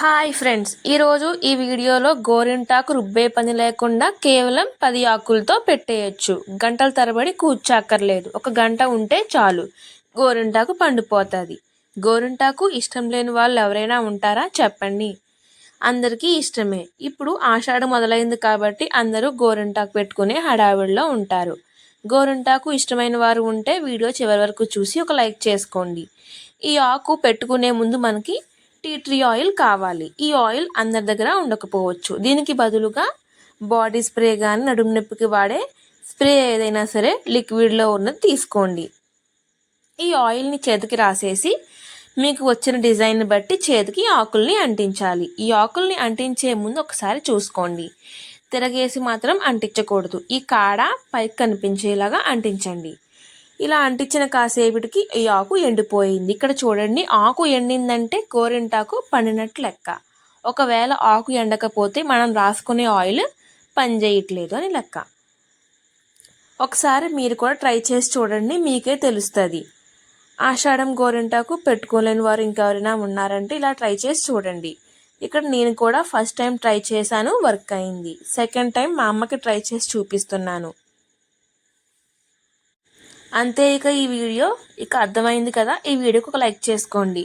Hi friends ఈరోజు ఈ వీడియోలో గోరింటాకు రుబ్బే పని లేకుండా కేవలం పది ఆకులతో పెట్టేయచ్చు. గంటల తరబడి కూర్చాక్కర్లేదు. ఒక గంట ఉంటే చాలు. గోరింటాకు పండిపోతుంది. గోరింటాకు ఇష్టం లేని వాళ్ళు ఎవరైనా ఉంటారా? చెప్పండి. అందరికీ ఇష్టమే. ఇప్పుడు ఆషాఢం మొదలైంది కాబట్టి అందరూ గోరింటాకు పెట్టుకునే హడావిడిలో ఉంటారు. గోరింటాకు ఇష్టమైన వారు ఉంటే వీడియో చివరి వరకు చూసి ఒక లైక్ చేసుకోండి. ఈ ఆకు పెట్టుకునే ముందు మనకి టీ ట్రీ ఆయిల్ కావాలి. ఈ ఆయిల్ అందరి దగ్గర ఉండకపోవచ్చు. దీనికి బదులుగా బాడీ స్ప్రే కానీ నడుము నొప్పికి వాడే స్ప్రే ఏదైనా సరే లిక్విడ్లో ఉన్నది తీసుకోండి. ఈ ఆయిల్ని చేతికి రాసేసి మీకు వచ్చిన డిజైన్ బట్టి చేతికి ఆకుల్ని అంటించాలి. ఈ ఆకుల్ని అంటించే ముందు ఒకసారి చూసుకోండి. తిరగేసి మాత్రం అంటించకూడదు. ఈ కాడ పైకి కనిపించేలాగా అంటించండి. ఇలా అంటించిన కాసేపటికి ఈ ఆకు ఎండిపోయింది. ఇక్కడ చూడండి ఆకు ఎండిందంటే గోరింటాకు పండినట్టు లెక్క. ఒకవేళ ఆకు ఎండకపోతే మనం రాసుకునే ఆయిల్ పనిచేయట్లేదు అని లెక్క. ఒకసారి మీరు కూడా ట్రై చేసి చూడండి మీకే తెలుస్తుంది. ఆషాఢం గోరింటాకు పెట్టుకోలేని వారు ఇంకెవరైనా ఉన్నారంటే ఇలా ట్రై చేసి చూడండి. ఇక్కడ నేను కూడా ఫస్ట్ టైం ట్రై చేశాను వర్క్ అయింది. సెకండ్ టైం మా అమ్మకి ట్రై చేసి చూపిస్తున్నాను. అంతే ఇక ఈ వీడియో ఇక అర్థమైంది కదా. ఈ వీడియోకి ఒక లైక్ చేసుకోండి.